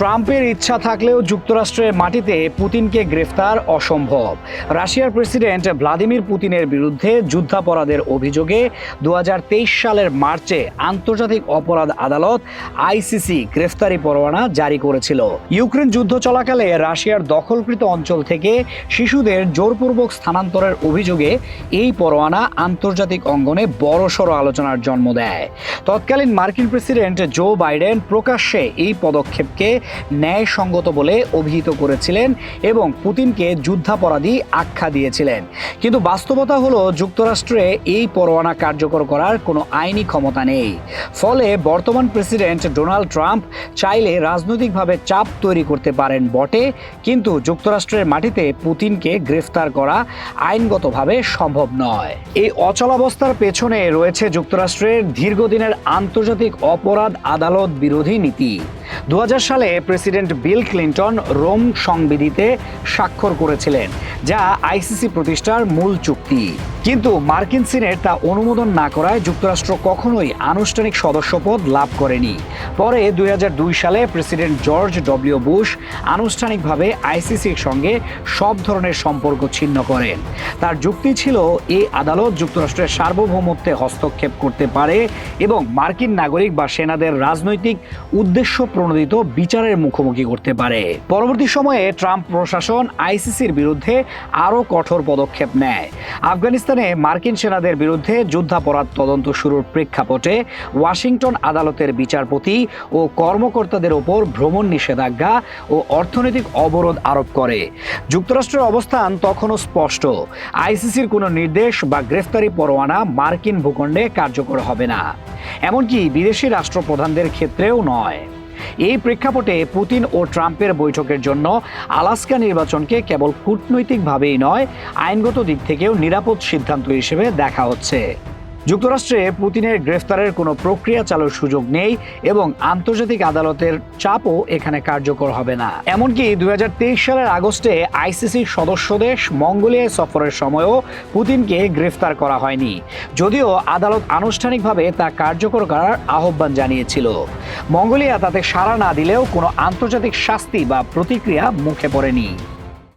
ট্রাম্পের ইচ্ছা থাকলেও যুক্তরাষ্ট্রের মাটিতে পুতিনকে গ্রেফতার অসম্ভব। রাশিয়ার প্রেসিডেন্ট ভ্লাদিমির পুতিনের বিরুদ্ধে যুদ্ধাপরাধের অভিযোগে দু হাজার তেইশ সালের মার্চে আন্তর্জাতিক অপরাধ আদালত আইসিসি গ্রেফতারি পরোয়ানা জারি করেছিল। ইউক্রেন যুদ্ধ চলাকালে রাশিয়ার দখলকৃত অঞ্চল থেকে শিশুদের জোরপূর্বক স্থানান্তরের অভিযোগে এই পরোয়ানা আন্তর্জাতিক অঙ্গনে বড়সড় আলোচনার জন্ম দেয়। তৎকালীন মার্কিন প্রেসিডেন্ট জো বাইডেন প্রকাশ্যে এই পদক্ষেপকে ন্যায়সঙ্গত বলে অভিহিত করেছিলেন এবং পুতিনকে যুদ্ধাপরাধী আখ্যা দিয়েছিলেন। কিন্তু বাস্তবতা হলো, যুক্তরাষ্ট্রে এই পরোয়ানা কার্যকর করার কোনো আইনি ক্ষমতা নেই। ফলে বর্তমান প্রেসিডেন্ট ডোনাল্ড ট্রাম্প চাইলে রাজনৈতিকভাবে চাপ তৈরি করতে পারেন বটে, কিন্তু যুক্তরাষ্ট্রের মাটিতে পুতিনকে গ্রেফতার করা আইনগতভাবে সম্ভব নয়। এই অচলাবস্থার পেছনে রয়েছে যুক্তরাষ্ট্রের দীর্ঘদিনের আন্তর্জাতিক অপরাধ আদালত বিরোধী নীতি। দু হাজার সালে প্রেসিডেন্ট বিল ক্লিন্টন রোম সংবিধিতে স্বাক্ষর করেছিলেন, যা আইসিসি প্রতিষ্ঠার মূল চুক্তি। কিন্তু মার্কিন সিনেট তা অনুমোদন না করায় যুক্তরাষ্ট্র কখনোই আনুষ্ঠানিক সদস্যপদ লাভ করেনি। পরে দুই হাজার দুই সালে প্রেসিডেন্ট জর্জ ডব্লিউ বুশ আনুষ্ঠানিকভাবে আইসিসির সঙ্গে সব ধরনের সম্পর্ক ছিন্ন করেন। তার যুক্তি ছিল এই আদালত যুক্তরাষ্ট্রের সার্বভৌমত্বে হস্তক্ষেপ করতে পারে এবং মার্কিন নাগরিক বা সেনাদের রাজনৈতিক উদ্দেশ্য প্রণোদিত বিচারের মুখোমুখি করতে পারে। পরবর্তী সময়ে ট্রাম্প প্রশাসন আইসিসির বিরুদ্ধে আরও কঠোর পদক্ষেপ নেয়। আফগানিস্তানে মার্কিন সেনাদের বিরুদ্ধে যুদ্ধাপরাধ তদন্ত শুরুর প্রেক্ষাপটে ওয়াশিংটন আদালতের বিচারপতি ও কর্মকর্তাদের ওপর ভ্রমণ নিষেধাজ্ঞা ও অর্থনৈতিক অবরোধ আরোপ করে। যুক্তরাষ্ট্রের অবস্থান তখনও স্পষ্ট। আইসিসির কোনো নির্দেশ বা গ্রেফতারি পরোয়ানা মার্কিন ভূখণ্ডে কার্যকর হবে না। এমনকি বিদেশি রাষ্ট্রপ্রধানদের ক্ষেত্রেও নয়। এই প্রেক্ষাপটে পুতিন ও ট্রাম্পের বৈঠকের জন্য আলাস্কা নির্বাচনকে কেবল কূটনৈতিকভাবেই নয়, আইনগত দিক থেকেও নিরাপদ সিদ্ধান্ত হিসেবে দেখা হচ্ছে। যুক্তরাষ্ট্রে পুতিনের গ্রেফতারের কোনো প্রক্রিয়া চালুর সুযোগ নেই এবং আন্তর্জাতিক আদালতের চাপও এখানে কার্যকর হবে না। এমনকি দুই হাজার তেইশ সালের আগস্টে আইসিসির সদস্য দেশ মঙ্গোলিয়ায় সফরের সময়ও পুতিনকে গ্রেফতার করা হয়নি। যদিও আদালত আনুষ্ঠানিকভাবে তা কার্যকর করার আহ্বান জানিয়েছিল। মঙ্গোলিয়া তাতে সাড়া না দিলেও কোনো আন্তর্জাতিক শাস্তি বা প্রতিক্রিয়া মুখে পড়েনি।